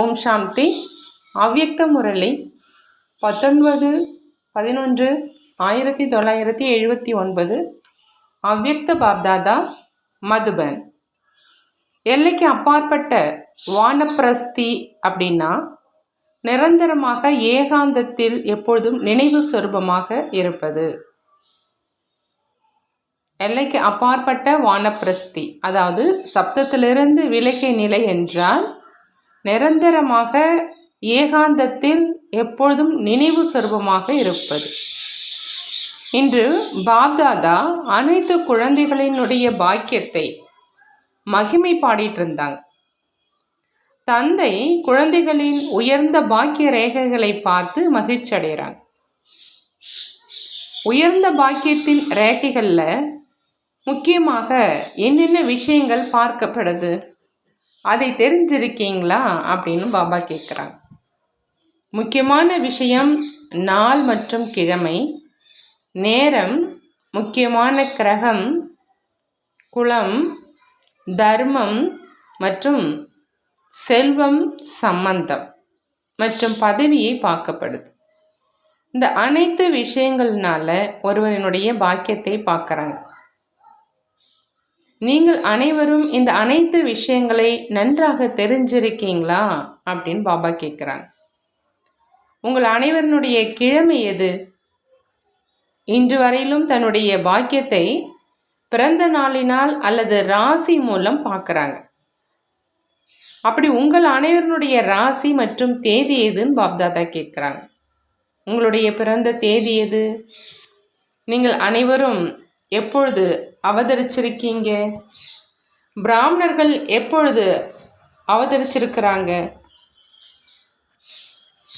ஓம் சாந்தி. அவ்யக்த முரளி. பத்தொன்பது பதினொன்று ஆயிரத்தி தொள்ளாயிரத்தி எழுபத்தி ஒன்பது. அவ்யக்த பாப்தாதா மதுபன். எல்லைக்கு அப்பாற்பட்ட வானப்பிரஸ்தி அப்படின்னா நிரந்தரமாக ஏகாந்தத்தில் எப்பொழுதும் நினைவு சொரூபமாக இருப்பது. எல்லைக்கு அப்பாற்பட்ட வானப்பிரஸ்தி அதாவது சப்தத்திலிருந்து விலகிய நிலை என்றால் நிரந்தரமாக ஏகாந்தத்தில் எப்பொழுதும் நினைவு சொரூபமாக இருப்பது. இன்று பாப்தாதா அனைத்து குழந்தைகளினுடைய பாக்கியத்தை மகிமை பாடிட்டு இருந்தாங்க தந்தை குழந்தைகளின் உயர்ந்த பாக்கிய ரேகைகளை பார்த்து மகிழ்ச்சி அடைகிறாங்க. உயர்ந்த பாக்கியத்தின் ரேகைகளில் முக்கியமாக என்னென்ன விஷயங்கள் பார்க்கப்படுது? அதை தெரிஞ்சிருக்கீங்களா அப்படின்னு பாபா கேட்குறாங்க முக்கியமான விஷயம் நாள் மற்றும் கிழமை நேரம் முக்கியமான கிரகம் குளம் தர்மம் மற்றும் செல்வம் சம்பந்தம் மற்றும் பதவியை பார்க்கப்படுது. இந்த அனைத்து விஷயங்கள்னால ஒருவரினுடைய பாக்கியத்தை பார்க்குறாங்க. நீங்கள் அனைவரும் இந்த அனைத்து விஷயங்களை நன்றாக தெரிஞ்சிருக்கீங்களா? அப்படின்னு பாபா கேட்குறாங்க. உங்கள் அனைவருடைய கிழமை எது? இன்று வரையிலும் தன்னுடைய பாக்கியத்தை பிறந்த நாளினால் அல்லது ராசி மூலம் பார்க்குறாங்க. அப்படி உங்கள் அனைவருடைய ராசி மற்றும் தேதி எதுன்னு பாப்தாதா கேட்குறாங்க. உங்களுடைய பிறந்த தேதி எது? நீங்கள் அனைவரும் எப்பொழுது அவதரிச்சிருக்கீங்க? பிராமணர்கள் எப்பொழுது அவதரிச்சிருக்கிறாங்க?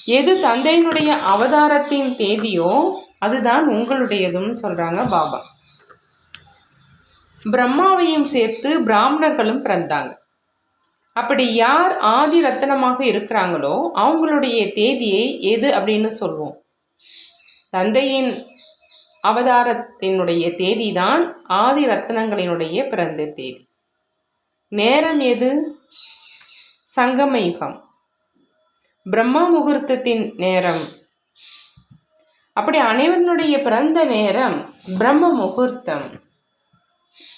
எது தந்தையினுடைய அவதாரத்தின் தேதியோ அதுதான் உங்களுடையதுன்னு சொல்கிறாங்க பாபா. பிரம்மாவையும் சேர்த்து பிராமணர்களும் பிறந்தாங்க. அப்படி யார் ஆதி ரத்தனமாக இருக்கிறாங்களோ அவங்களுடைய தேதியை எது அப்படின்னு சொல்வோம் தந்தையின் அவதாரத்தினுடைய தேதி தான் ஆதி ரத்னங்களினுடைய பிறந்த தேதி. நேரம் எது? சங்கம யுகம் பிரம்மா முகூர்த்தத்தின் நேரம். அப்படி அனைவருடைய பிறந்த நேரம் பிரம்ம முகூர்த்தம்.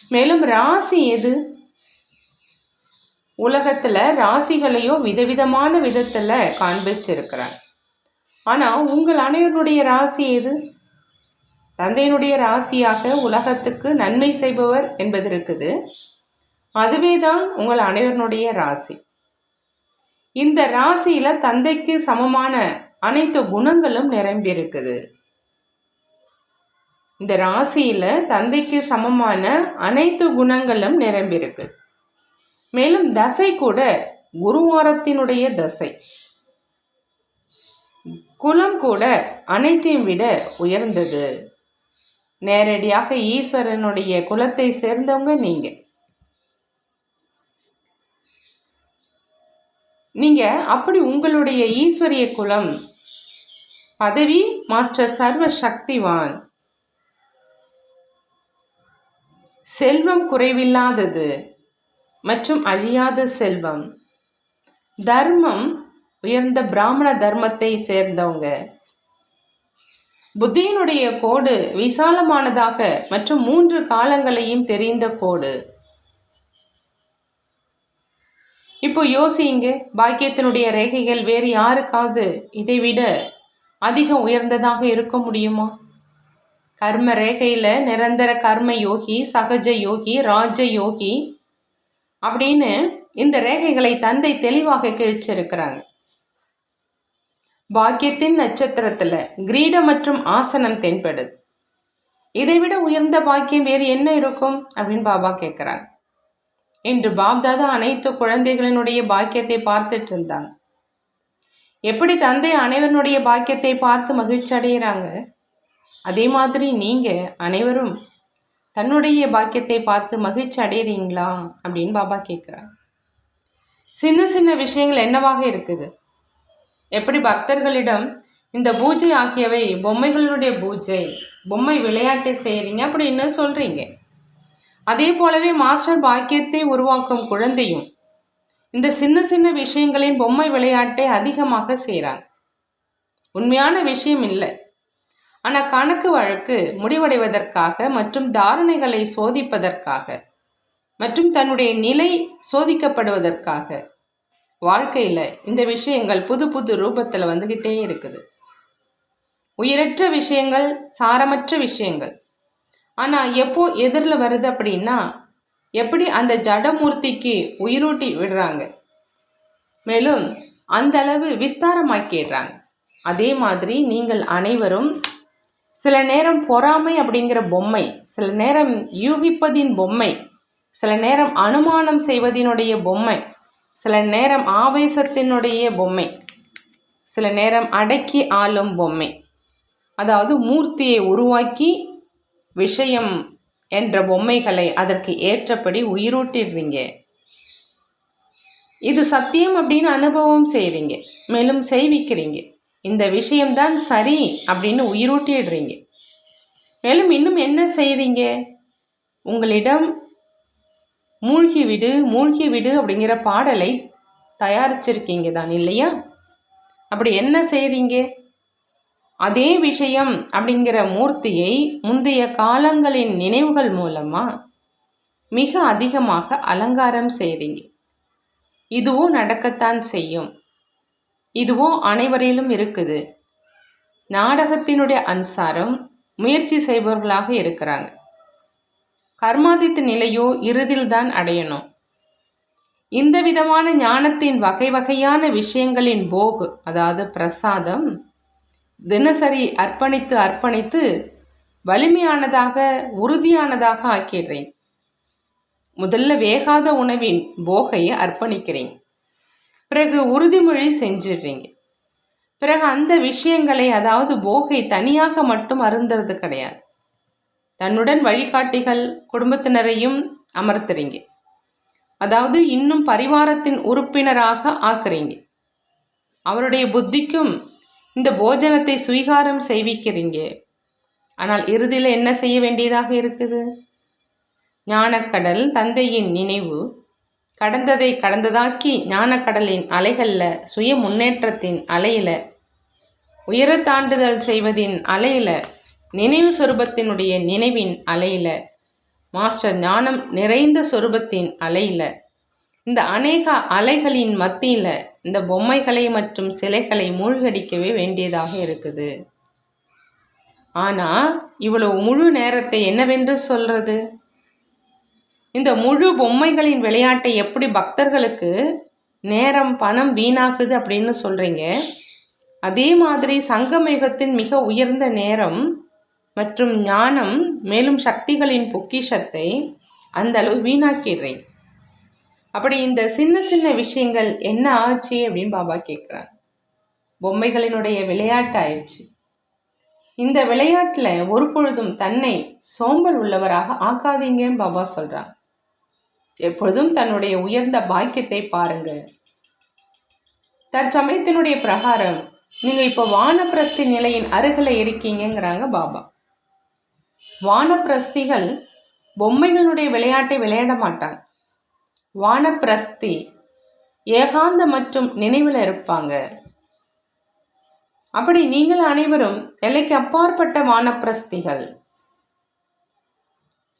மேலும் ராசி எது? உலகத்துல ராசிகளையும் விதவிதமான விதத்துல காண்பிச்சிருக்கிறார். ஆனா உங்கள் அனைவருடைய ராசி எது? தந்தையினுடைய ராசியாக உலகத்துக்கு நன்மை செய்பவர் என்பது இருக்குது அதுவே தான் உங்கள் அனைவருடைய ராசி. இந்த ராசியில் தந்தைக்கு சமமான அனைத்து குணங்களும் நிரம்பி இருக்குது இந்த ராசியில் தந்தைக்கு சமமான அனைத்து குணங்களும் நிரம்பியிருக்கு. மேலும் தசை கூட குருவாரத்தினுடைய தசை. குலம் கூட அனைத்தையும் விட உயர்ந்தது. நேரடியாக ஈஸ்வரனுடைய குலத்தை சேர்ந்தவங்க நீங்க. நீங்க அப்படி உங்களுடைய ஈஸ்வரிய குலம். பதவி மாஸ்டர் சர்வ சக்திவான் செல்வம் குறைவில்லாதது மற்றும் அழியாத செல்வம். தர்மம் உயர்ந்த பிராமண தர்மத்தை சேர்ந்தவங்க. புத்தியினுடைய கோடு விசாலமானதாக மற்றும் மூன்று காலங்களையும் தெரிந்த கோடு. இப்போ யோசிங்க பாக்கியத்தினுடைய ரேகைகள் வேறு யாருக்காவது இதை விட அதிகம் உயர்ந்ததாக இருக்க முடியுமா? கர்ம ரேகையில் நிரந்தர கர்ம யோகி சகஜ யோகி ராஜ யோகி அப்படின்னு இந்த ரேகைகளை தந்தை தெளிவாக கிழிச்சிருக்கிறாங்க. பாக்கியத்தின் நட்சத்திரத்தில் கிரீடம் மற்றும் ஆசனம் தென்படுது. இதைவிட உயர்ந்த பாக்கியம் வேறு என்ன இருக்கும்? அப்படின்னு பாபா கேட்குறாங்க இன்று பாப்தாதா அனைத்து குழந்தைகளினுடைய பாக்கியத்தை பார்த்துட்டு இருந்தாங்க. எப்படி தந்தை அனைவருடைய பாக்கியத்தை பார்த்து மகிழ்ச்சி அடைகிறாங்க அதே மாதிரி நீங்கள் அனைவரும் தன்னுடைய பாக்கியத்தை பார்த்து மகிழ்ச்சி அடையிறீங்களா? அப்படின்னு பாபா கேட்குறாங்க சின்ன சின்ன விஷயங்கள் என்னவாக இருக்குது? எப்படி பக்தர்களிடம் இந்த பூஜை ஆகியவை பொம்மைகளுடைய பூஜை பொம்மை விளையாட்டை செய்கிறீங்க அப்படின்னு சொல்கிறீங்க அதே போலவே மாஸ்டர் பாக்கியத்தை உருவாக்கும் குழந்தையும் இந்த சின்ன சின்ன விஷயங்களின் பொம்மை விளையாட்டை அதிகமாக செய்கிறாங்க உண்மையான விஷயம் இல்லை. ஆனால் கணக்கு வழக்கு முடிவடைவதற்காக மற்றும் தாரணைகளை சோதிப்பதற்காக மற்றும் தன்னுடைய நிலை சோதிக்கப்படுவதற்காக வாழ்க்கையில் இந்த விஷயங்கள் புது புது ரூபத்தில் வந்துக்கிட்டே இருக்குது. உயிரற்ற விஷயங்கள் சாரமற்ற விஷயங்கள். ஆனால் எப்போ எதிரில் வருது அப்படின்னா எப்படி அந்த ஜடமூர்த்திக்கு உயிரூட்டி விடுறாங்க? மேலும் அந்த அளவு விஸ்தாரமாக்கிடுறாங்க. அதே மாதிரி நீங்கள் அனைவரும் சில நேரம் பொறாமை அப்படிங்கிற பொம்மை சில நேரம் யூகிப்பதின் பொம்மை சில நேரம் அனுமானம் செய்வதினுடைய பொம்மை சில நேரம் ஆவேசத்தினுடைய பொம்மை சில நேரம் அடக்கி ஆளும் பொம்மை. அதாவது மூர்த்தியை உருவாக்கி விஷயம் என்ற பொம்மைகளை அதற்கு ஏற்றபடி உயிரூட்டிடுறீங்க. இது சத்தியம் அப்படின்னு அனுபவம் செய்கிறீங்க மேலும் செய்விக்கிறீங்க. இந்த விஷயம்தான் சரி அப்படின்னு உயிரூட்டிடுறீங்க. மேலும் இன்னும் என்ன செய்கிறீங்க உங்களிடம் மூழ்கி விடு மூழ்கி விடு அப்படிங்கிற பாடலை தயாரிச்சிருக்கீங்க தான் இல்லையா? அப்படி என்ன செய்கிறீங்க அதே விஷயம் அப்படிங்கிற மூர்த்தியை முந்தைய காலங்களின் நினைவுகள் மூலமாக மிக அதிகமாக அலங்காரம் செய்கிறீங்க இதுவும் நடக்கத்தான் செய்யும். இதுவும் அனைவரிலும் இருக்குது. நாடகத்தினுடைய அன்சாரம் முயற்சி செய்பவர்களாக இருக்கிறாங்க. கர்மாதித்த நிலையோ இறுதில்தான் அடையணும். இந்த விதமான ஞானத்தின் வகை வகையான விஷயங்களின் போக் அதாவது பிரசாதம் தினசரி அர்ப்பணித்து அர்ப்பணித்து வலிமையானதாக உறுதியானதாக ஆக்கிடுறேன். முதல்ல வேகாத உணவின் போகையை அர்ப்பணிக்கிறேன். பிறகு உறுதிமொழி செஞ்சிடுறீங்க. பிறகு அந்த விஷயங்களை அதாவது போகை தனியாக மட்டும் அருந்துறது கிடையாது. தன்னுடன் வழிகாட்டிகள் குடும்பத்தினரையும் அமர்த்துறீங்க. அதாவது இன்னும் பரிவாரத்தின் உறுப்பினராக ஆக்குறீங்க. அவருடைய புத்திக்கும் இந்த போஜனத்தை சுவீகாரம் செய்விக்கிறீங்க. ஆனால் இறுதியில் என்ன செய்ய வேண்டியதாக இருக்குது? ஞானக்கடல் தந்தையின் நினைவு. கடந்ததை கடந்ததாக்கி ஞானக்கடலின் அலைகளில் சுய முன்னேற்றத்தின் அலையில் உயர தாண்டுதல் செய்வதின் அலையில் நினைவு சொரூபத்தினுடைய நினைவின் அலையில் மாஸ்டர் ஞானம் நிறைந்த சொருபத்தின் அலையில் இந்த அநேக அலைகளின் மத்தியில் இந்த பொம்மைகளை மற்றும் சிலைகளை மூழ்கடிக்கவே வேண்டியதாக இருக்குது. ஆனால் இவ்வளவு முழு நேரத்தை என்னவென்று சொல்றது? இந்த முழு பொம்மைகளின் விளையாட்டை எப்படி பக்தர்களுக்கு நேரம் பணம் வீணாக்குது அப்படின்னு சொல்கிறீங்க அதே மாதிரி சங்கமயுகத்தின் மிக உயர்ந்த நேரம் மற்றும் ஞானம் மேலும் சக்திகளின் பொக்கிஷத்தை அந்த அளவு வீணாக்கிடுறேன். அப்படி இந்த சின்ன சின்ன விஷயங்கள் என்ன ஆச்சு அப்படின்னு பாபா கேட்குறாங்க பொம்மைகளினுடைய விளையாட்டு ஆயிடுச்சு. இந்த விளையாட்டில் ஒரு பொழுதும் தன்னை சோம்பல் உள்ளவராக ஆக்காதீங்கன்னு பாபா சொல்கிறாங்க எப்பொழுதும் தன்னுடைய உயர்ந்த பாக்கியத்தை பாருங்க தற்சமயத்தினுடைய பிரகாரம் நீங்கள் இப்போ வானப்பிரஸ்தி நிலையின் அருகில் இருக்கீங்கிறாங்க பாபா. வானப்பிரஸ்திகள் பொம்மைகளுடைய விளையாட்டை விளையாட மாட்டாங்க. வானப்பிரஸ்தி ஏகாந்த மற்றும் நினைவில் இருப்பாங்க. அப்படி நீங்கள் அனைவரும் எல்லைக்கு அப்பாற்பட்ட வானப்பிரஸ்திகள்.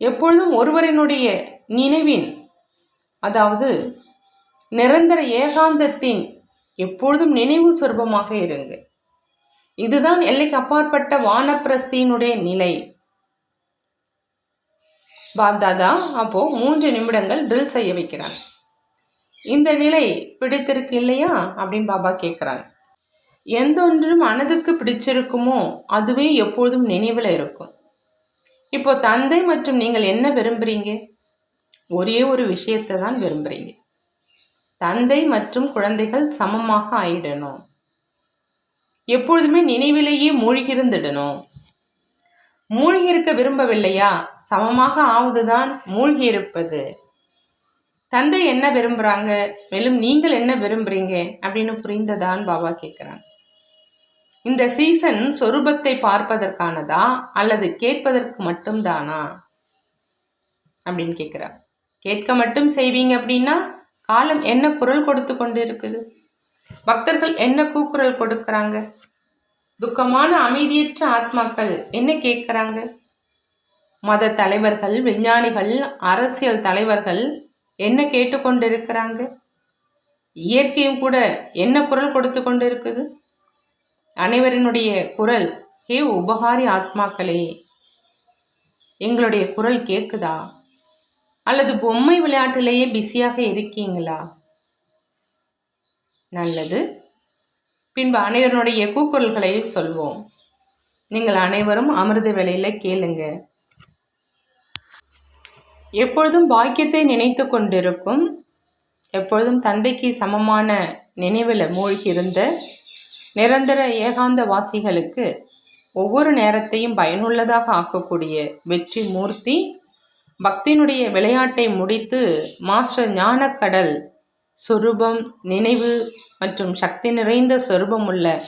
எப்பொழுதும் ஒருவரினுடைய நினைவின் அதாவது நிரந்தர ஏகாந்தத்தின் எப்பொழுதும் நினைவு சொர்பமாக இருங்க. இதுதான் எல்லைக்கு அப்பாற்பட்ட வானப்பிரஸ்தியினுடைய நிலை. பாப்தாதா அப்போ மூன்று நிமிடங்கள் ட்ரில் செய்ய வைக்கிறாங்க இந்த நிலை பிடித்திருக்கு இல்லையா? அப்படின்னு பாபா கேட்குறாங்க எந்த மனதுக்கு பிடிச்சிருக்குமோ அதுவே எப்பொழுதும் நினைவில் இருக்கும். இப்போ தந்தை மற்றும் நீங்கள் என்ன விரும்புகிறீங்க ஒரே ஒரு விஷயத்தை தான் விரும்புகிறீங்க தந்தை மற்றும் குழந்தைகள் சமமாக ஆயிடணும். எப்பொழுதுமே நினைவிலேயே மூழ்கியிருந்துடணும். மூழ்கி இருக்க விரும்பவில்லையா? சமமாக ஆவதுதான் மூழ்கி இருப்பது தந்தை என்ன விரும்புகிறாங்க மேலும் நீங்கள் என்ன விரும்புகிறீங்க அப்படின்னு புரிந்ததான் பாபா கேட்குறாங்க இந்த சீசன் சொரூபத்தை பார்ப்பதற்கானதா? அல்லது கேட்பதற்கு மட்டும்தானா? அப்படின்னு கேட்குறாங்க கேட்க மட்டும் செய்வீங்க அப்படின்னா காலம் என்ன குரல் கொடுத்து கொண்டு இருக்குது பக்தர்கள் என்ன கூக்குரல் கொடுக்குறாங்க? துக்கமான அமைதியற்ற ஆத்மாக்கள் என்ன கேட்குறாங்க? மத தலைவர்கள் விஞ்ஞானிகள் அரசியல் தலைவர்கள் என்ன கேட்டுக்கொண்டிருக்கிறாங்க? இயற்கையும் கூட என்ன குரல் கொடுத்து கொண்டு இருக்குது அனைவரினுடைய குரல் ஹே உபகாரி ஆத்மாக்களே எங்களுடைய குரல் கேட்குதா? அல்லது பொம்மை விளையாட்டிலேயே பிஸியாக இருக்கீங்களா? நல்லது. பின்பு அனைவருடைய கூக்குரல்களை சொல்வோம். நீங்கள் அனைவரும் அமிர்த வேளையில் கேளுங்க. எப்பொழுதும் பாக்கியத்தை நினைத்து கொண்டிருக்கும் எப்பொழுதும் தந்தைக்கு சமமான நினைவில் மூழ்கியிருந்த நிரந்தர ஏகாந்த வாசிகளுக்கு ஒவ்வொரு நேரத்தையும் பயனுள்ளதாக ஆக்கக்கூடிய வெற்றி மூர்த்தி பக்தியினுடைய விளையாட்டை முடித்து மாஸ்டர் ஞானக்கடல் சொரூபம் நினைவு மற்றும் சக்தி நிறைந்த சொரூபம் உள்ள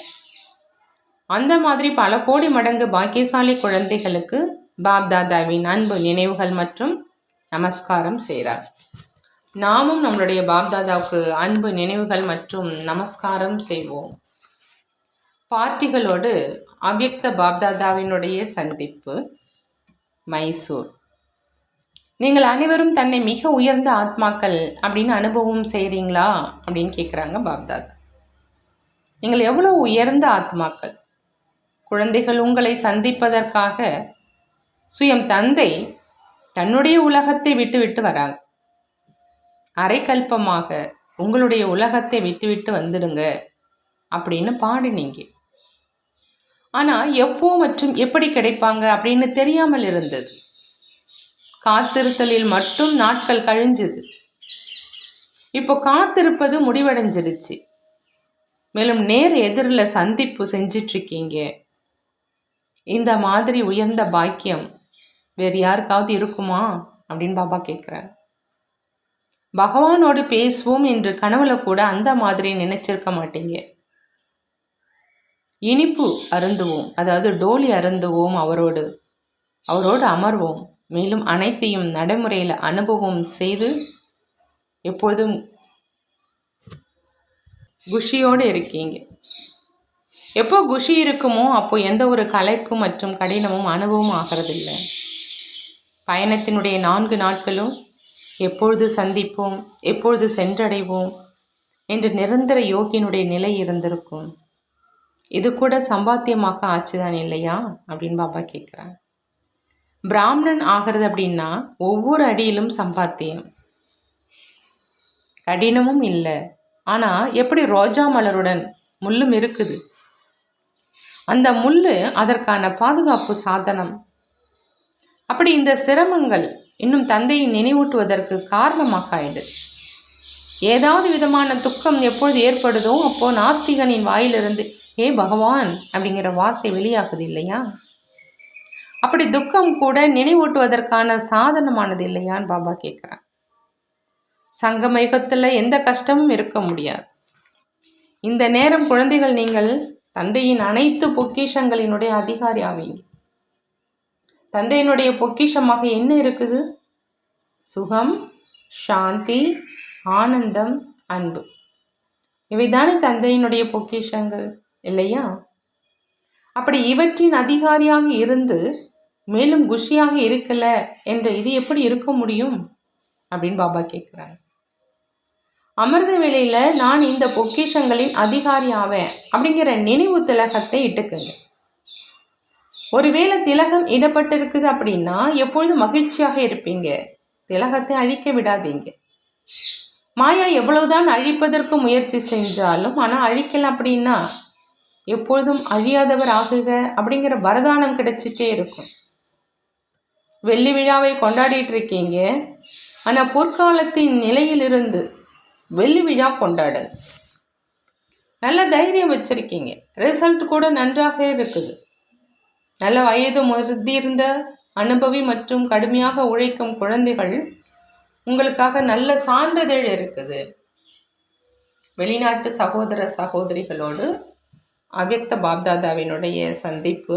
அந்த மாதிரி பல கோடி மடங்கு பாக்கியசாலி குழந்தைகளுக்கு பாப்தாதாவின் அன்பு நினைவுகள் மற்றும் நமஸ்காரம் செய்கிறார். நாமும் நம்மளுடைய பாப்தாதாவுக்கு அன்பு நினைவுகள் மற்றும் நமஸ்காரம் செய்வோம். பார்ட்டிகளோடு அவ்யக்த பாப்தாதாவினுடைய சந்திப்பு மைசூர். நீங்கள் அனைவரும் தன்னை மிக உயர்ந்த ஆத்மாக்கள் அப்படின்னு அனுபவம் செய்கிறீங்களா அப்படின்னு கேட்குறாங்க பாப்தாத். நீங்கள் எவ்வளோ உயர்ந்த ஆத்மாக்கள்? குழந்தைகள் உங்களை சந்திப்பதற்காக சுயம் தந்தை தன்னுடைய உலகத்தை விட்டு விட்டு வராங்க. அரைக்கல்பமாக உங்களுடைய உலகத்தை விட்டு விட்டு வந்துடுங்க அப்படின்னு பாடினீங்க ஆனால் எப்போ மற்றும் எப்படி கிடைப்பாங்க அப்படின்னு தெரியாமல் இருந்தது. காத்திருத்தலில் மட்டும் நாட்கள் கழிஞ்சுது. இப்போ காத்திருப்பது முடிவடைஞ்சிடுச்சு. மேலும் நேர் எதிரில் சந்திப்பு செஞ்சிட்ருக்கீங்க. இந்த மாதிரி உயர்ந்த பாக்கியம் வேறு யாருக்காவது இருக்குமா? அப்படின்னு பாபா கேட்குறாரு. பகவானோடு பேசுவோம் என்று கனவுல கூட அந்த மாதிரி நினைச்சிருக்க மாட்டீங்க. இனிப்பு அருந்துவோம் அதாவது டோலி அருந்துவோம் அவரோடு. அவரோடு அமர்வோம். மேலும் அனைத்தையும் நடைமுறையில் அனுபவம் செய்து எப்பொழுதும் குஷியோடு இருக்கீங்க. எப்போ குஷி இருக்குமோ அப்போ எந்த ஒரு கலைப்பு மற்றும் கடினமும் அனுபவம் ஆகிறதில்லை. பயணத்தினுடைய நான்கு நாட்களும் எப்பொழுது சந்திப்போம் எப்பொழுது சென்றடைவோம் என்று நிரந்தர யோகியினுடைய நிலை இருந்திருக்கும். இது கூட சம்பாத்தியமாக ஆச்சுதான் இல்லையா? அப்படின்னு பாபா கேட்குறாங்க பிராமணன் ஆகிறது அப்படின்னா ஒவ்வொரு அடியிலும் சம்பாத்தியம். கடினமும் இல்லை. ஆனால் எப்படி ரோஜா மலருடன் முள்ளும் இருக்குது? அந்த முள் அதற்கான பாதுகாப்பு சாதனம். அப்படி இந்த சிரமங்கள் இன்னும் தந்தையை நினைவூட்டுவதற்கு காரணமாக ஆயிடுது ஏதாவது விதமான துக்கம் எப்பொழுது ஏற்படுதோ அப்போ நாஸ்திகனின் வாயிலிருந்து ஏ பகவான்! அப்படிங்கிற வார்த்தை வெளியாகுது இல்லையா? அப்படி துக்கம் கூட நினைவூட்டுவதற்கான சாதனமானது இல்லையான்னு பாபா கேட்குறான் சங்கம யுகத்தில் எந்த கஷ்டமும் இருக்க முடியாது. இந்த நேரம் குழந்தைகள் நீங்கள் தந்தையின் அனைத்து பொக்கிஷங்களினுடைய அதிகாரி ஆவீங்க. தந்தையினுடைய பொக்கிஷமாக என்ன இருக்குது? சுகம் சாந்தி ஆனந்தம் அன்பு. இவைதானே தந்தையினுடைய பொக்கிஷங்கள் இல்லையா? அப்படி இவற்றின் அதிகாரியாக இருந்து மேலும் குஷியாக இருக்கல என்ற இது எப்படி இருக்க முடியும்? அப்படின்னு பாபா கேட்குறாங்க அமிர்த வேலையில் நான் இந்த பொக்கிஷங்களின் அதிகாரி ஆவேன் அப்படிங்கிற நினைவு திலகத்தை இட்டுக்குங்க. ஒருவேளை திலகம் இடப்பட்டிருக்குது அப்படின்னா எப்பொழுதும் மகிழ்ச்சியாக இருப்பீங்க? திலகத்தை அழிக்க விடாதீங்க. மாயா எவ்வளவுதான் அழிப்பதற்கு முயற்சி செஞ்சாலும் ஆனால் அழிக்கல அப்படின்னா எப்பொழுதும் அழியாதவர் ஆகுக அப்படிங்கிற வரதானம் கிடைச்சிட்டே இருக்கும். வெள்ளி விழாவை கொண்டாடிட்டு இருக்கீங்க. ஆனால் பொற்காலத்தின் நிலையிலிருந்து வெள்ளி விழா கொண்டாடு நல்ல தைரியம் வச்சுருக்கீங்க. ரிசல்ட் கூட நன்றாக இருக்குது. நல்ல வயது முதிர்ந்த அனுபவி மற்றும் கடுமையாக உழைக்கும் குழந்தைகள் உங்களுக்காக நல்ல சான்றிதழ் இருக்குது. வெளிநாட்டு சகோதர சகோதரிகளோடு அவ்யக்த பாப்தாதாவினுடைய சந்திப்பு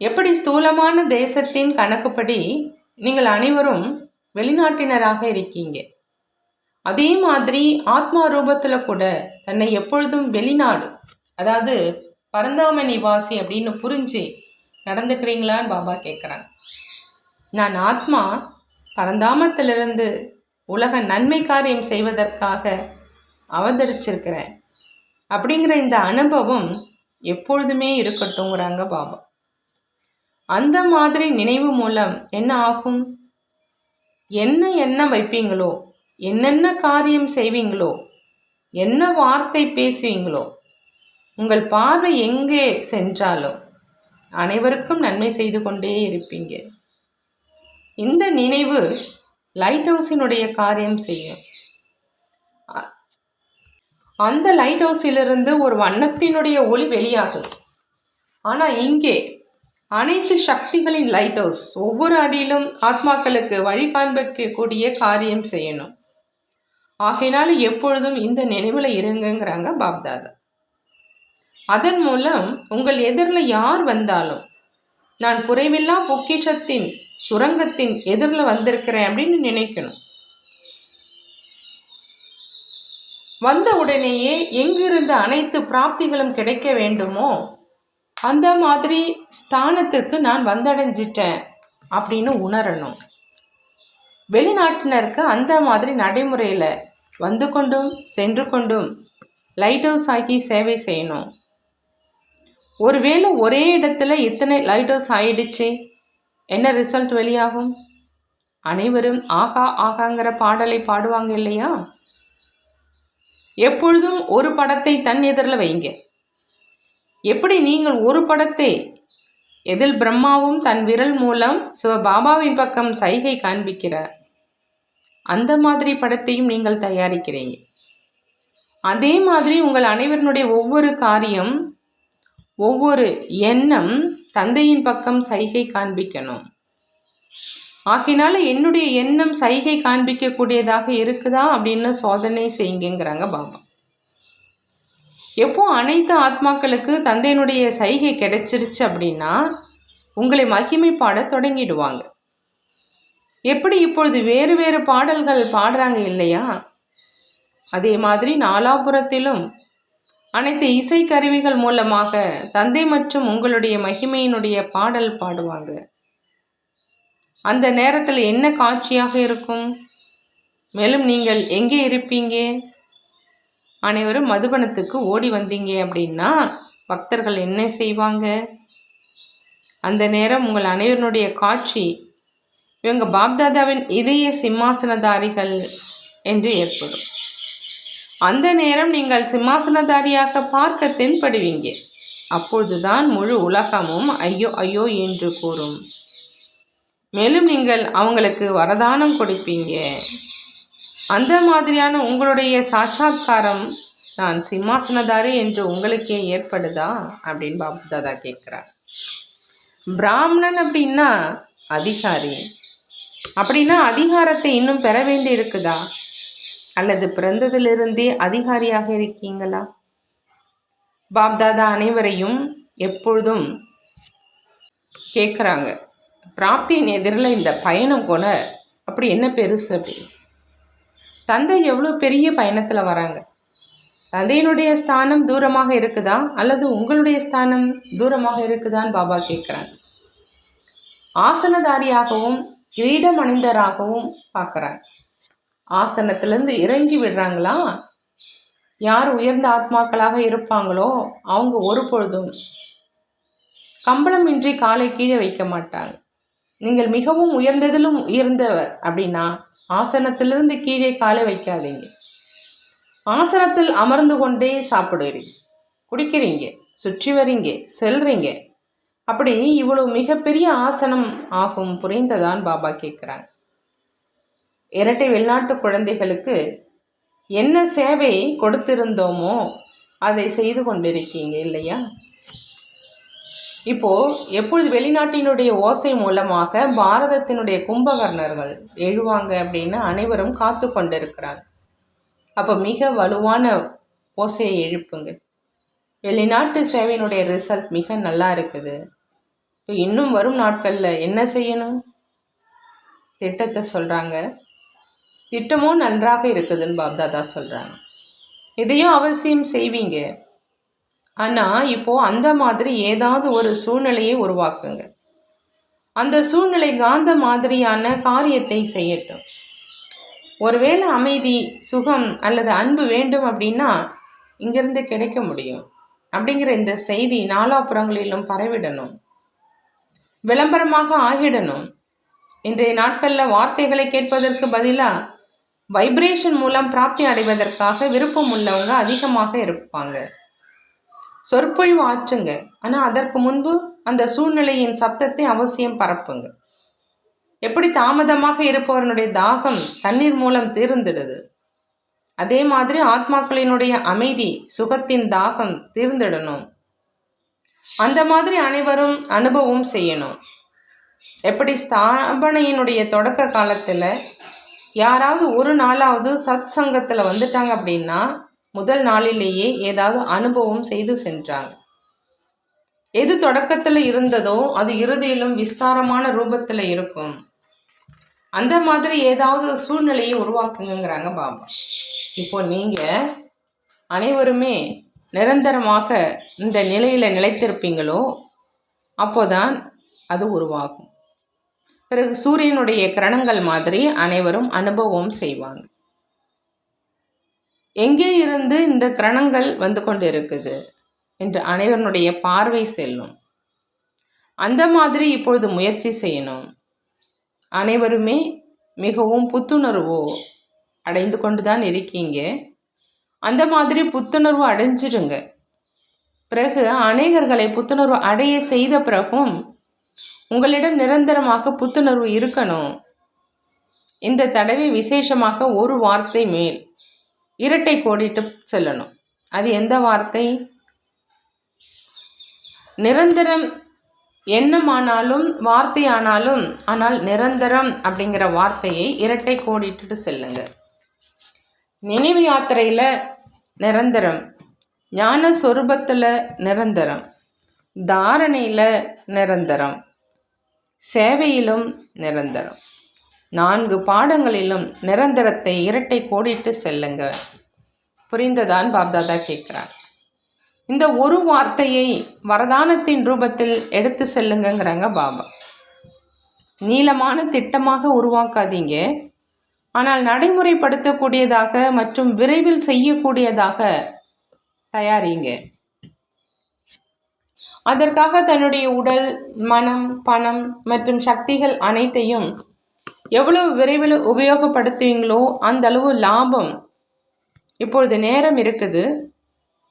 எப்படி ஸ்தூலமான தேசத்தின் கணக்குப்படி நீங்கள் அனைவரும் வெளிநாட்டினராக இருக்கீங்க? அதே மாதிரி ஆத்மா ரூபத்தில் கூட தன்னை எப்பொழுதும் வெளிநாடு அதாவது பரந்தாம நிவாசி அப்படின்னு புரிஞ்சு நடந்துக்கிறீங்களான்னு பாபா கேட்குறாங்க நான் ஆத்மா பரந்தாமத்திலிருந்து உலக நன்மை காரியம் செய்வதற்காக அவதரிச்சிருக்கிறேன். அப்படிங்கிற இந்த அனுபவம் எப்பொழுதுமே இருக்கட்டும்ங்கிறாங்க பாபா. அந்த மாதிரி நினைவு மூலம் என்ன ஆகும்? என்ன என்ன வைப்பீங்களோ? என்னென்ன காரியம் செய்வீங்களோ? என்ன வார்த்தை பேசுவீங்களோ? உங்கள் பார்வை எங்கே சென்றாலும் அனைவருக்கும் நன்மை செய்து கொண்டே இருப்பீங்க. இந்த நினைவு லைட் ஹவுஸினுடைய காரியம் செய்யும். அந்த லைட் ஹவுஸிலிருந்து ஒரு வண்ணத்தினுடைய ஒளி வெளியாகுது ஆனால் இங்கே அனைத்து சக்திகளின் லைட் ஹவுஸ் ஒவ்வொரு அடியிலும் ஆத்மாக்களுக்கு வழி காண்பிக்கக்கூடிய காரியம் செய்யணும். ஆகையினால எப்பொழுதும் இந்த நினைவில் இருங்கங்கிறாங்க பாப்தாதா. அதன் மூலம் உங்கள் எதிரில் யார் வந்தாலும் நான் குறைவில்லா பொக்கிஷத்தின் சுரங்கத்தின் எதிரில் வந்திருக்கிறேன் அப்படின்னு நினைக்கணும். வந்த உடனேயே எங்கிருந்து அனைத்து பிராப்திகளும் கிடைக்க வேண்டுமோ அந்த மாதிரி ஸ்தானத்திற்கு நான் வந்தடைஞ்சிட்டேன் அப்படின்னு உணரணும். வெளிநாட்டினருக்கு அந்த மாதிரி நடைமுறையில் வந்து கொண்டும் சென்று கொண்டும் லைட் ஹவுஸ் ஆகி சேவை செய்யணும். ஒருவேளை ஒரே இடத்துல இத்தனை லைட் ஹவுஸ் ஆயிடுச்சு என்ன ரிசல்ட் வெளியாகும்? அனைவரும் ஆகா ஆகாங்கிற பாடலை பாடுவாங்க இல்லையா? எப்பொழுதும் ஒரு படத்தை தன் எதிரில் வைங்க. எப்படி நீங்கள் ஒரு படத்தை எதில் பிரம்மாவும் தன் விரல் மூலம் சிவபாபாவின் பக்கம் சைகை காண்பிக்கிறார் அந்த மாதிரி படத்தையும் நீங்கள் தயாரிக்கிறீங்க. அதே மாதிரி உங்கள் அனைவருடைய ஒவ்வொரு காரியம் ஒவ்வொரு எண்ணம் தந்தையின் பக்கம் சைகை காண்பிக்கணும். ஆகினால என்னுடைய எண்ணம் சைகை காண்பிக்கக்கூடியதாக இருக்குதா அப்படின்னு சோதனை செய்யுங்கிறாங்க பாபா. எப்போ அனைத்து ஆத்மாக்களுக்கு தந்தையினுடைய சைகை கிடைச்சிருச்சு அப்படின்னா உங்களை மகிமை பாட தொடங்கிடுவாங்க. எப்படி இப்பொழுது வேறு வேறு பாடல்கள் பாடுறாங்க இல்லையா? அதே மாதிரி நாலாபுரத்திலும் அனைத்து இசை கருவிகள் மூலமாக தந்தை மற்றும் உங்களுடைய மகிமையினுடைய பாடல் பாடுவாங்க. அந்த நேரத்தில் என்ன காட்சியாக இருக்கும்? மேலும் நீங்கள் எங்கே இருப்பீங்க? அனைவரும் மதுபனத்துக்கு ஓடி வந்தீங்க அப்படின்னா பக்தர்கள் என்ன செய்வாங்க? அந்த நேரம் உங்கள் அனைவருடைய காட்சி இவங்க பாப்தாதாவின் இதய சிம்மாசனதாரிகள் என்று ஏற்படும். அந்த நேரம் நீங்கள் சிம்மாசனதாரியாக பார்க்க தென்படுவீங்க. அப்பொழுதுதான் முழு உலகமும் ஐயோ ஐயோ என்று கூறும். மேலும் நீங்கள் அவங்களுக்கு வரதானம் கொடுப்பீங்க. அந்த மாதிரியான உங்களுடைய சாட்சாத்காரம் நான் சிம்மாசனதாரி என்று உங்களுக்கே ஏற்படுதா? அப்படின்னு பாபு தாதா கேட்குறார். பிராமணன் அப்படின்னா அதிகாரி. அப்படின்னா அதிகாரத்தை இன்னும் பெற வேண்டி இருக்குதா அல்லது பிறந்ததிலிருந்தே அதிகாரியாக இருக்கீங்களா? பாப்தாதா அனைவரையும் எப்பொழுதும் கேட்குறாங்க. பிராப்தியின் எதிரில் இந்த பயணம் கூட அப்படி என்ன பெருசு அப்படி தந்தை எவ்வளோ பெரிய பயணத்தில் வராங்க? தந்தையினுடைய ஸ்தானம் தூரமாக இருக்குதா? அல்லது உங்களுடைய ஸ்தானம் தூரமாக இருக்குதான்னு பாபா கேட்குறாங்க ஆசனதாரியாகவும் கிரீடம் அணிந்தராகவும் பார்க்குறாங்க ஆசனத்திலேருந்து இறங்கி விடுறாங்களா? யார் உயர்ந்த ஆத்மாக்களாக இருப்பாங்களோ அவங்க ஒரு பொழுதும் கம்பளமின்றி காலை கீழே வைக்க மாட்டாங்க. நீங்கள் மிகவும் உயர்ந்ததிலும் உயர்ந்தவர் அப்படின்னா ஆசனத்திலிருந்து கீழே காலை வைக்காதீங்க. ஆசனத்தில் அமர்ந்து கொண்டே சாப்பிடுறீங்க குடிக்கிறீங்க சுற்றி வரீங்க செல்றீங்க. அப்படி இவ்வளவு மிகப்பெரிய ஆசனம் ஆகும் புரிந்ததான் பாபா கேட்குறாங்க. இரட்டை வெளிநாட்டு குழந்தைகளுக்கு என்ன சேவை கொடுத்திருந்தோமோ அதை செய்து கொண்டிருக்கீங்க இல்லையா? இப்போது எப்பொழுது வெளிநாட்டினுடைய ஓசை மூலமாக பாரதத்தினுடைய கும்பகர்ணர்கள் எழுவாங்க அப்படின்னு அனைவரும் காத்து கொண்டிருக்கிறாங்க. அப்போ மிக வலுவான ஓசையை எழுப்புங்க. வெளிநாட்டு சேவையினுடைய ரிசல்ட் மிக நல்லா இருக்குது. இப்போ இன்னும் வரும் நாட்களில் என்ன செய்யணும்? திட்டத்தை சொல்கிறாங்க திட்டமும் நன்றாக இருக்குதுன்னு பாப்தாதா சொல்கிறாங்க இதையும் அவசியம் செய்வீங்க. ஆனால் இப்போது அந்த மாதிரி ஏதாவது ஒரு சூழ்நிலையை உருவாக்குங்க. அந்த சூழ்நிலை காந்த மாதிரியான காரியத்தை செய்யட்டும். ஒருவேளை அமைதி சுகம் அல்லது அன்பு வேண்டும் அப்படின்னா இங்கிருந்து கிடைக்க முடியும். அப்படிங்கிற இந்த செய்தி நாலாப்புறங்களிலும் பரவிடணும். விளம்பரமாக ஆகிடணும். இன்றைய நாட்களில் வார்த்தைகளை கேட்பதற்கு பதிலாக வைப்ரேஷன் மூலம் பிராப்தி அடைவதற்காக விருப்பம் உள்ளவங்க அதிகமாக இருப்பாங்க. சொற்பொழிவு ஆற்றுங்க. ஆனால் அதற்கு முன்பு அந்த சூழ்நிலையின் சப்தத்தை அவசியம் பரப்புங்க. எப்படி தாமதமாக இருப்பவனுடைய தாகம் தண்ணீர் மூலம் தீர்ந்துடுது? அதே மாதிரி ஆத்மாக்களினுடைய அமைதி சுகத்தின் தாகம் தீர்ந்திடணும். அந்த மாதிரி அனைவரும் அனுபவம் செய்யணும். எப்படி ஸ்தாபனையினுடைய தொடக்க காலத்தில் யாராவது ஒரு நாளாவது சத் சங்கத்தில் வந்துட்டாங்க அப்படின்னா முதல் நாளிலேயே ஏதாவது அனுபவம் செய்து சென்றாங்க எது தொடக்கத்தில் இருந்ததோ அது இறுதியிலும் விஸ்தாரமான ரூபத்தில் இருக்கும். அந்த மாதிரி ஏதாவது சூழ்நிலையை உருவாக்குங்கிறாங்க பாபா. இப்போ நீங்கள் அனைவருமே நிரந்தரமாக இந்த நிலையில் நிலைத்திருப்பீங்களோ அப்போதான் அது உருவாகும். பிறகு சூரியனுடைய கிரணங்கள் மாதிரி அனைவரும் அனுபவம் செய்வாங்க. எங்கே இருந்து இந்த கிரணங்கள் வந்து கொண்டு இருக்குது என்று அனைவருடைய பார்வை செல்லும். அந்த மாதிரி இப்பொழுது முயற்சி செய்யணும். அனைவருமே மிகவும் புத்துணர்வோ அடைந்து கொண்டு தான் இருக்கீங்க. அந்த மாதிரி புத்துணர்வு அடைஞ்சிடுங்க. பிறகு அநேகர்களை புத்துணர்வு அடைய செய்த பிறகும் உங்களிடம் நிரந்தரமாக புத்துணர்வு இருக்கணும். இந்த தடவை விசேஷமாக ஒரு வார்த்தை மேல். இரட்டை கோடிட்டு செல்லணும். அது எந்த வார்த்தை? நிரந்தரம் எண்ணமானாலும் வார்த்தை ஆனாலும் ஆனால் நிரந்தரம் அப்படிங்கிற வார்த்தையை இரட்டை கோடிட்டுட்டு செல்லுங்க. நினைவு யாத்திரையில் நிரந்தரம் ஞான சொரூபத்தில் நிரந்தரம் தாரணையில் நிரந்தரம் சேவையிலும் நிரந்தரம். நான்கு பாடங்களிலும் நிரந்தரத்தை இரட்டை கோடிட்டு செல்லுங்க. புரிந்ததான் பாப்தாதா கேட்குறார். இந்த ஒரு வார்த்தையை வரதானத்தின் ரூபத்தில் எடுத்து செல்லுங்கங்கிறாங்க பாபா. நீளமான திட்டமாக உருவாக்காதீங்க. ஆனால் நடைமுறைப்படுத்தக்கூடியதாக மற்றும் விரைவில் செய்யக்கூடியதாக தயாரிங்க. அதற்காக தன்னுடைய உடல் மனம் பணம் மற்றும் சக்திகள் அனைத்தையும் எவ்வளோ விரைவில் உபயோகப்படுத்துவீங்களோ அந்த அளவு லாபம். இப்பொழுது நேரம் இருக்குது.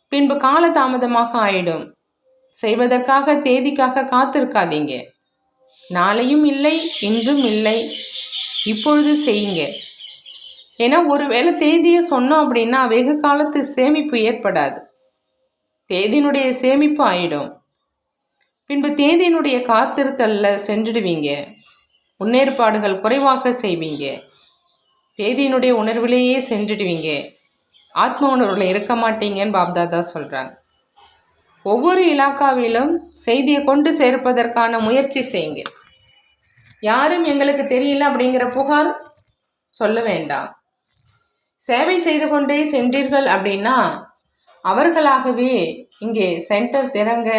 பின்பு கால தாமதமாக ஆயிடும். செய்வதற்காக தேதிக்காக காத்திருக்காதீங்க. நாளையும் இல்லை இன்றும் இல்லை. இப்பொழுது செய்யுங்க. ஏன்னா ஒருவேளை தேதியை சொன்னோம் அப்படின்னா வெகு காலத்து சேமிப்பு ஏற்படாது. தேதியினுடைய சேமிப்பு ஆயிடும். பின்பு தேதியினுடைய காத்திருத்தலில் சென்றுடுவீங்க. முன்னேற்பாடுகள் குறைவாக செய்வீங்க. தேதியினுடைய உணர்விலேயே சென்றுடுவீங்க. ஆத்ம உணர்வில் இருக்க மாட்டீங்கன்னு பாப்தாதா சொல்கிறாங்க ஒவ்வொரு இலாக்காவிலும் செய்தியை கொண்டு சேர்ப்பதற்கான முயற்சி செய்யுங்க. யாரும் எங்களுக்கு தெரியல அப்படிங்கிற புகார் சொல்ல வேண்டாம். சேவை செய்து கொண்டே சென்றீர்கள் அப்படின்னா அவர்களாகவே இங்கே சென்டர் திறங்க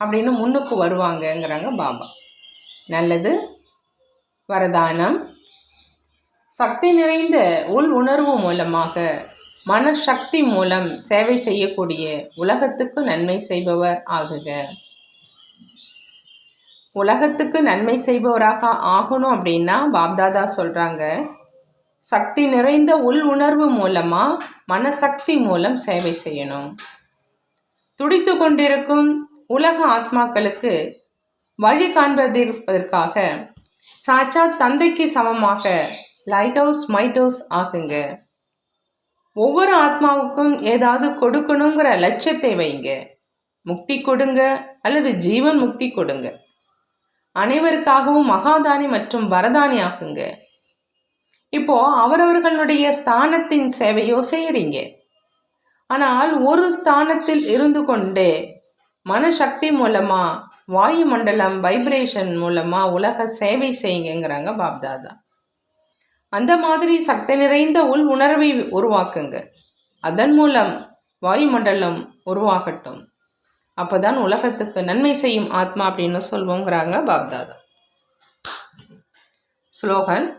அப்படின்னு முன்னுக்கு வருவாங்கங்கிறாங்க பாபா. நல்லது. வரதானம். சக்தி நிறைந்த உள் உணர்வு மூலமாக மனசக்தி மூலம் சேவை செய்யக்கூடிய உலகத்துக்கு நன்மை செய்பவர் ஆகுக. உலகத்துக்கு நன்மை செய்பவராக ஆகணும் அப்படின்னா பாப்தாதா சொல்கிறாங்க சக்தி நிறைந்த உள் உணர்வு மூலமாக மனசக்தி மூலம் சேவை செய்யணும். துடித்து கொண்டிருக்கும் உலக ஆத்மாக்களுக்கு வழி காண்பதற்காக சாச்சா தந்தைக்கு சமமாக. லைட் ஹவுஸ் மைட் ஹவுஸ் ஆகுங்க ஒவ்வொரு ஆத்மாவுக்கும் ஏதாவது கொடுக்கணுங்கிற லட்சியத்தை வைங்க. முக்தி கொடுங்க அல்லது ஜீவன் முக்தி கொடுங்க. அனைவருக்காகவும் மகாதானி மற்றும் வரதானி ஆகுங்க இப்போ அவரவர்களுடைய ஸ்தானத்தின் சேவையோ செய்கிறீங்க ஆனால் ஒரு ஸ்தானத்தில் இருந்து கொண்டே மனசக்தி மூலமாக வாயுமண்டலம் வைப்ரேஷன் மூலமாக உலக சேவை செய்யுங்கிறாங்க பாப்தாதா. அந்த மாதிரி சக்தி நிறைந்த உள் உணர்வை உருவாக்குங்க. அதன் மூலம் வாயுமண்டலம் உருவாகட்டும். அப்போதான் உலகத்துக்கு நன்மை செய்யும் ஆத்மா அப்படின்னு சொல்வோங்கிறாங்க பாப்தாதா. ஸ்லோகன்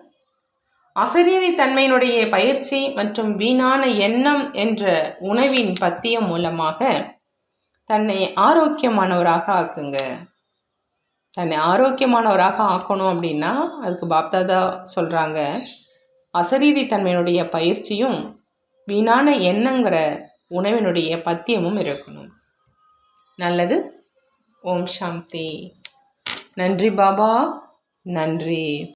அசரீரி தன்மையினுடைய பயிற்சி மற்றும் வீணான எண்ணம் என்ற உணவின் பத்தியம் மூலமாக தன்னை ஆரோக்கியமானவராக ஆக்குங்க. தன்னை ஆரோக்கியமானவராக ஆக்கணும் அப்படின்னா அதுக்கு பாப்தாதா சொல்கிறாங்க அசரீரி தன்மையினுடைய பயிற்சியும் வீணான எண்ணங்கிற உணவினுடைய பத்தியமும் இருக்கணும். நல்லது? ஓம் சாந்தி. நன்றி பாபா. நன்றி.